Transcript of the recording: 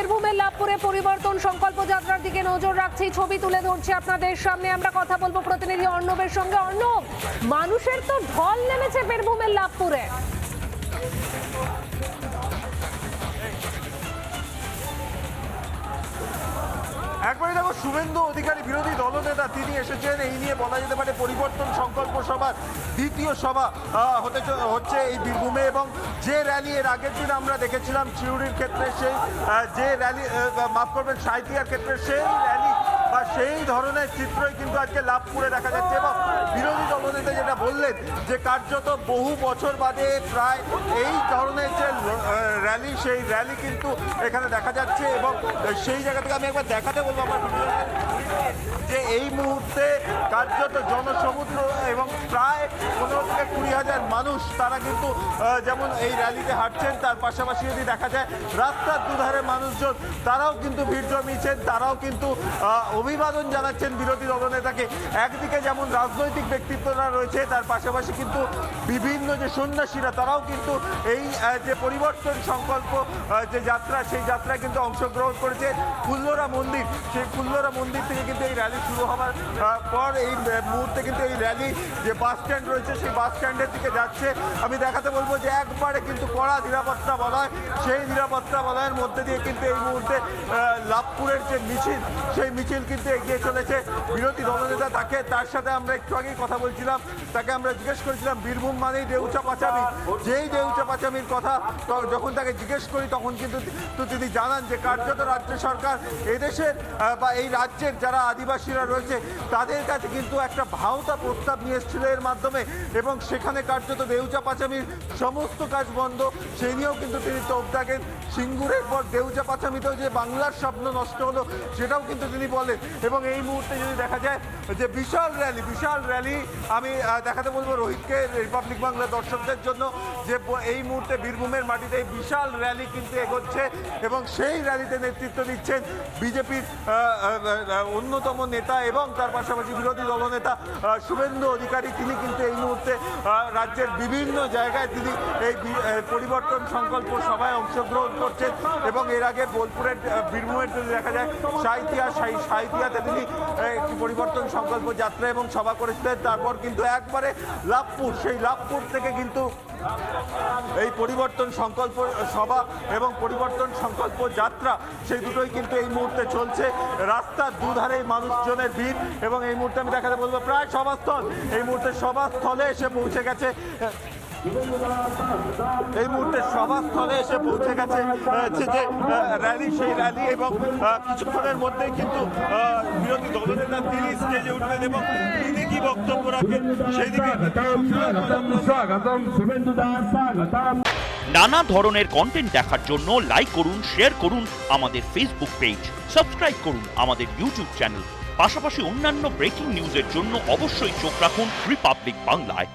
বীরভূমের লাভপুরে পরিবর্তন সংকল্প যাত্রার দিকে নজর রাখছি। ছবি তুলে ধরছি আপনাদের সামনে। আমরা কথা বলব প্রতিনিধি অর্ণবের সঙ্গে। অর্ণব, মানুষের তো ঢল নেমেছে বীরভূমের লাভপুরে। শুভেন্দু অধিকারী বিরোধী দলনেতা, তিনি এসেছেন। এই নিয়ে বলা যেতে পারে পরিবর্তন সংকল্প সভার দ্বিতীয় সভা হতে হচ্ছে এই বীরভূমে এবং যে র্যালি এর আগের দিন আমরা দেখেছিলাম, চিউড়ির ক্ষেত্রে সেই যে র্যালি মাফ করবেন সাহিতিয়ার ক্ষেত্রে সেই র্যালি বা সেই ধরনের চিত্রই কিন্তু আজকে লাভ করে দেখা যাচ্ছে এবং বিরোধী দলনেতা যেটা বললেন যে কার্যত বহু বছর বাদে প্রায় এই ধরনের যে র্যালি সেই র্যালি কিন্তু এখানে দেখা যাচ্ছে এবং সেই জায়গা থেকে আমি একবার দেখাতে বলব আমার যে এই মুহূর্তে কার্যত জনসমুদ্র এবং প্রায় কুড়ি মানুষ, তারা কিন্তু যেমন এই র্যালিতে হাঁটছেন, তার পাশাপাশি যদি দেখা যায় রাস্তার দুধারে মানুষজন, তারাও কিন্তু ভিড় জমিয়েছেন, তারাও কিন্তু অভিবাদন জানাচ্ছেন বিরোধী দলনেতাকে। একদিকে যেমন রাজনৈতিক ব্যক্তিত্বরা রয়েছে, তার পাশাপাশি কিন্তু বিভিন্ন যে সন্ন্যাসীরা, তারাও কিন্তু এই যে পরিবর্তন সংকল্প যে যাত্রা, সেই যাত্রায় কিন্তু অংশগ্রহণ করেছে কুল্লোরা মন্দির। সেই কুল্লোরা মন্দির থেকে কিন্তু এই র্যালি শুরু হওয়ার পর এই মুহূর্তে কিন্তু এই র্যালি যে বাস স্ট্যান্ড রয়েছে, সেই বাস স্ট্যান্ডের দিকে যাচ্ছে। আমি দেখাতে বলব যে একবারে কিন্তু কড়া নিরাপত্তা বলয়, সেই নিরাপত্তা বলয়ের মধ্যে দিয়ে কিন্তু এই মুহূর্তে লাভপুরের যে মিছিল, সেই মিছিল কিন্তু এগিয়ে চলেছে। বিরোধী দলনেতা তাকে, তার সাথে আমরা একটু আগেই কথা বলছিলাম। তাকে আমরা জিজ্ঞেস করেছিলাম, বীরভূম মানেই দেউচা পাচামি? যেই দেউচা পাচামির কথা যখন তাকে জিজ্ঞেস করি, তখন কিন্তু তিনি জানান যে কার্যত রাজ্য সরকার, এদেশের বা এই রাজ্যের যারা আদিবাসীরা রয়েছে, তাদের কাছে কিন্তু একটা ভাওতা প্রস্তাব নিয়ে এসেছিল এর মাধ্যমে। এবং সেখানে কার্যত দেউচা পাচামির সমস্ত কাজ বন্ধ। সে নিয়েও কিন্তু তিনি তোপ দাগেন সিঙ্গুরের পর দেউচা পাচামিতেও যে বাংলার স্বপ্ন নষ্ট হলো, সেটাও কিন্তু তিনি বলেন। এবং এই মুহূর্তে যদি দেখা যায় যে বিশাল র্যালি বিশাল র্যালি, আমি দেখাতে বলব রোহিতকে রিপাবলিক বাংলা দর্শকদের জন্য যে এই মুহূর্তে বীরভূমের মাটিতে এই বিশাল র্যালি কিন্তু এগোচ্ছে এবং সেই র্যালিতে নেতৃত্ব দিচ্ছেন বিজেপির অন্যতম নেতা এবং তার পাশাপাশি বিরোধী দলনেতা শুভেন্দু অধিকারী। তিনি কিন্তু এই মুহূর্তে আহ, রাজ্যের বিভিন্ন জায়গায় তিনি এই পরিবর্তন সংকল্প সভায় অংশগ্রহণ করছেন এবং এর আগে বোলপুরের বীরভূমের যদি দেখা যায় সাহিতিয়া সাহি- সাহিতিয়াতে তিনি একটি পরিবর্তন সংকল্প যাত্রা এবং সভা করেছিলেন। তারপর কিন্তু একবারে লাভপুর সেই লাভপুর থেকে কিন্তু এই পরিবর্তন সংকল্প সভা এবং পরিবর্তন সংকল্প যাত্রা, সেই দুটোই কিন্তু এই মুহূর্তে চলছে। রাস্তার দুধারে মানুষজনের ভিড় এবং এই মুহূর্তে আমি দেখাতে বলব, প্রায় সভাস্থল। এই মুহূর্তে সভাস্থলে এসে পৌঁছে গেছে এই মুহূর্তে সভাস্থলে এসে পৌঁছে গেছে যে যে র্যালি সেই র্যালি এবং কিছুক্ষণের মধ্যেই কিন্তু বিরোধী দলনেতা তিনি স্টেজে উঠবেন এবং তিনি কি বক্তব্য রাখেন সেই দিকে নানা ধরনের কন্টেন্ট দেখার জন্য লাইক করুন শেয়ার করুন আমাদের ফেসবুক পেজ সাবস্ক্রাইব করুন আমাদের ইউটিউব চ্যানেল পাশাপাশি অন্যান্য ব্রেকিং নিউজের জন্য অবশ্যই চোখ রাখুন রিপাবলিক বাংলায়